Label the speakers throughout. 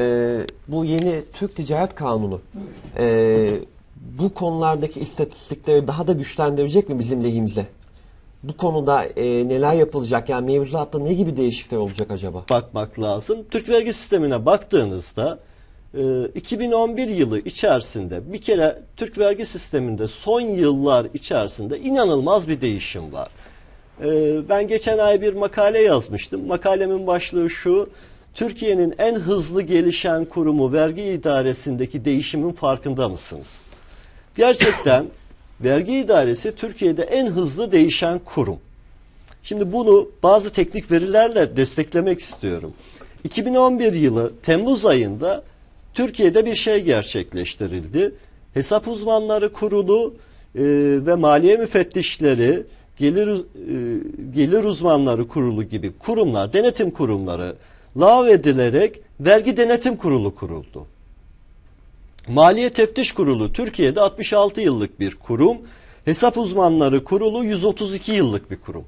Speaker 1: Ee, bu yeni Türk Ticaret Kanunu ee, bu konulardaki istatistikleri daha da güçlendirecek mi bizim lehimize? Bu konuda ee, neler yapılacak? Yani mevzuatta ne gibi değişiklikler olacak acaba?
Speaker 2: bakmak lazım. Türk vergi sistemine baktığınızda e, 2011 yılı içerisinde bir kere Türk vergi sisteminde son yıllar içerisinde inanılmaz bir değişim var. E, ben geçen ay bir makale yazmıştım. Makalemin başlığı şu. Türkiye'nin en hızlı gelişen kurumu vergi idaresindeki değişimin farkında mısınız? Gerçekten vergi idaresi Türkiye'de en hızlı değişen kurum. Şimdi bunu bazı teknik verilerle desteklemek istiyorum. 2011 yılı Temmuz ayında Türkiye'de bir şey gerçekleştirildi. Hesap uzmanları kurulu e, ve maliye müfettişleri, gelir e, gelir uzmanları kurulu gibi kurumlar, denetim kurumları lağvedilerek vergi denetim kurulu kuruldu. Maliye Teftiş Kurulu Türkiye'de 66 yıllık bir kurum. Hesap uzmanları kurulu 132 yıllık bir kurum.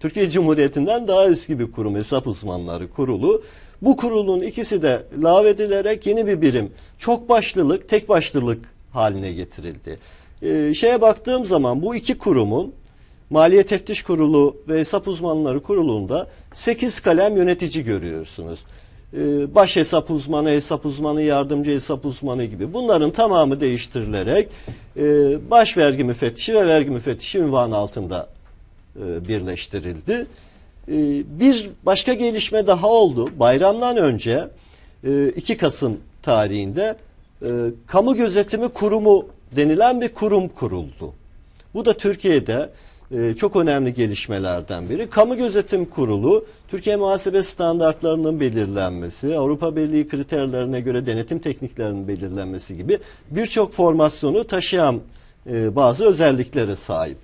Speaker 2: Türkiye Cumhuriyeti'nden daha eski bir kurum hesap uzmanları kurulu. Bu kurulun ikisi de lağvedilerek yeni bir birim çok başlılık tek başlılık haline getirildi. Ee, şeye baktığım zaman bu iki kurumun Maliye Teftiş Kurulu ve Hesap Uzmanları Kurulu'nda 8 kalem yönetici görüyorsunuz. Ee, baş hesap uzmanı, hesap uzmanı, yardımcı hesap uzmanı gibi bunların tamamı değiştirilerek e, baş vergi müfettişi ve vergi müfettişi ünvanı altında e, birleştirildi. E, bir başka gelişme daha oldu. Bayramdan önce e, 2 Kasım tarihinde Kamu Gözetimi Kurumu denilen bir kurum kuruldu. Bu da Türkiye'de e, çok önemli gelişmelerden biri. Kamu Gözetim Kurulu, Türkiye muhasebe standartlarının belirlenmesi, Avrupa Birliği kriterlerine göre denetim tekniklerinin belirlenmesi gibi birçok formasyonu taşıyan e, bazı özelliklere sahip.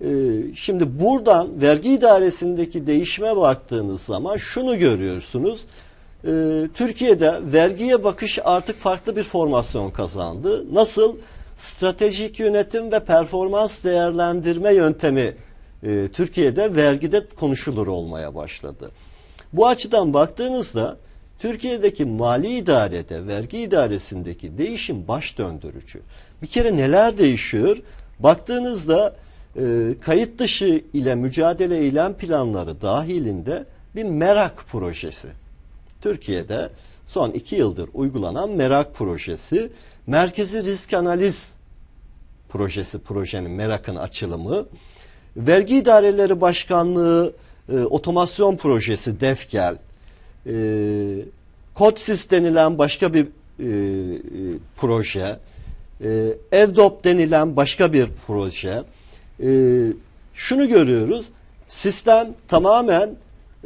Speaker 2: E, şimdi buradan vergi idaresindeki değişime baktığınız zaman şunu görüyorsunuz. E, Türkiye'de vergiye bakış artık farklı bir formasyon kazandı. Nasıl? Stratejik yönetim ve performans değerlendirme yöntemi e, Türkiye'de vergide konuşulur olmaya başladı. Bu açıdan baktığınızda Türkiye'deki mali idarede, vergi idaresindeki değişim baş döndürücü. Bir kere neler değişiyor? Baktığınızda e, kayıt dışı ile mücadele eylem planları dahilinde bir merak projesi. Türkiye'de son iki yıldır uygulanan merak projesi, merkezi risk analiz projesi, projenin merakın açılımı, vergi idareleri başkanlığı e, otomasyon projesi DEFGEL, e, Kodsis denilen başka bir e, e, proje, e, Evdop denilen başka bir proje, e, şunu görüyoruz. Sistem tamamen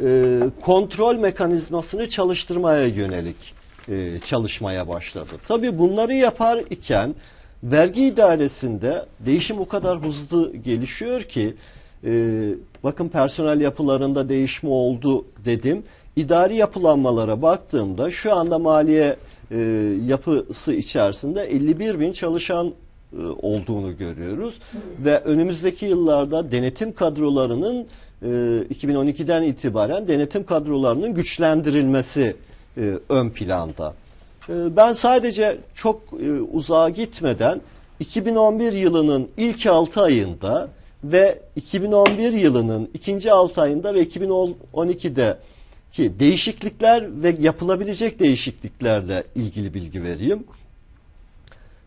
Speaker 2: e, kontrol mekanizmasını çalıştırmaya yönelik e, çalışmaya başladı. Tabii bunları yapar iken vergi idaresinde değişim o kadar hızlı gelişiyor ki e, bakın personel yapılarında değişme oldu dedim. İdari yapılanmalara baktığımda şu anda maliye e, yapısı içerisinde 51 bin çalışan e, olduğunu görüyoruz. Ve önümüzdeki yıllarda denetim kadrolarının e, 2012'den itibaren denetim kadrolarının güçlendirilmesi e, ön planda. E, ben sadece çok e, uzağa gitmeden 2011 yılının ilk 6 ayında ve 2011 yılının ikinci 6 ayında ve 2012'de ki değişiklikler ve yapılabilecek değişikliklerle ilgili bilgi vereyim.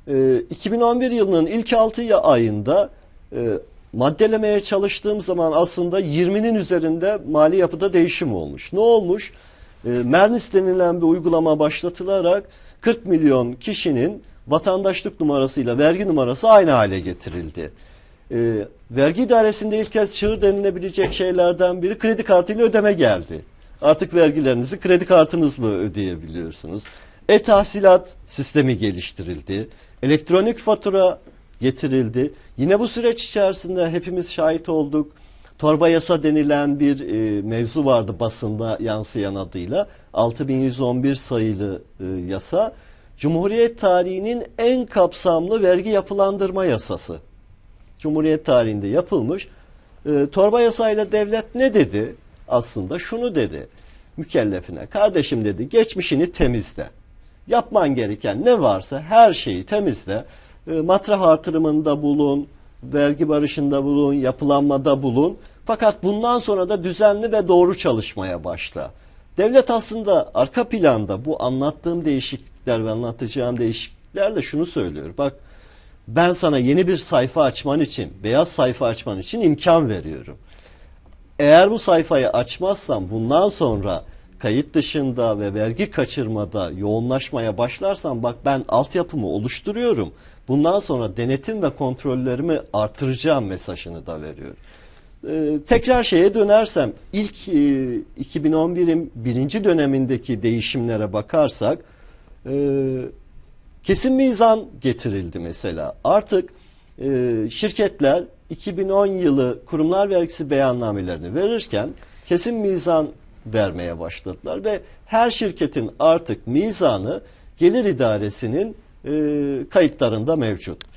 Speaker 2: E, 2011 yılının ilk 6 ayında e, maddelemeye çalıştığım zaman aslında 20'nin üzerinde mali yapıda değişim olmuş. Ne olmuş? E, Mernis denilen bir uygulama başlatılarak 40 milyon kişinin vatandaşlık numarasıyla vergi numarası aynı hale getirildi. E, vergi idaresinde ilk kez çığır denilebilecek şeylerden biri kredi kartıyla ödeme geldi. Artık vergilerinizi kredi kartınızla ödeyebiliyorsunuz. E-tahsilat sistemi geliştirildi. Elektronik fatura getirildi. Yine bu süreç içerisinde hepimiz şahit olduk. Torba yasa denilen bir e, mevzu vardı basında yansıyan adıyla. 6111 sayılı e, yasa. Cumhuriyet tarihinin en kapsamlı vergi yapılandırma yasası. Cumhuriyet tarihinde yapılmış. E, torba yasayla devlet ne dedi? Aslında şunu dedi. mükellefine kardeşim dedi geçmişini temizle. Yapman gereken ne varsa her şeyi temizle. E, matrah artırımında bulun, vergi barışında bulun, yapılanmada bulun. Fakat bundan sonra da düzenli ve doğru çalışmaya başla. Devlet aslında arka planda bu anlattığım değişiklikler ve anlatacağım değişikliklerle şunu söylüyor. Bak ben sana yeni bir sayfa açman için, beyaz sayfa açman için imkan veriyorum. Eğer bu sayfayı açmazsam bundan sonra kayıt dışında ve vergi kaçırmada yoğunlaşmaya başlarsam bak ben altyapımı oluşturuyorum. Bundan sonra denetim ve kontrollerimi artıracağım mesajını da veriyor. Ee, tekrar şeye dönersem ilk e, 2011'in birinci dönemindeki değişimlere bakarsak e, kesin mizan getirildi mesela. Artık e, şirketler 2010 yılı kurumlar vergisi beyannamelerini verirken kesin mizan vermeye başladılar ve her şirketin artık mizanı gelir idaresinin e, kayıtlarında mevcut.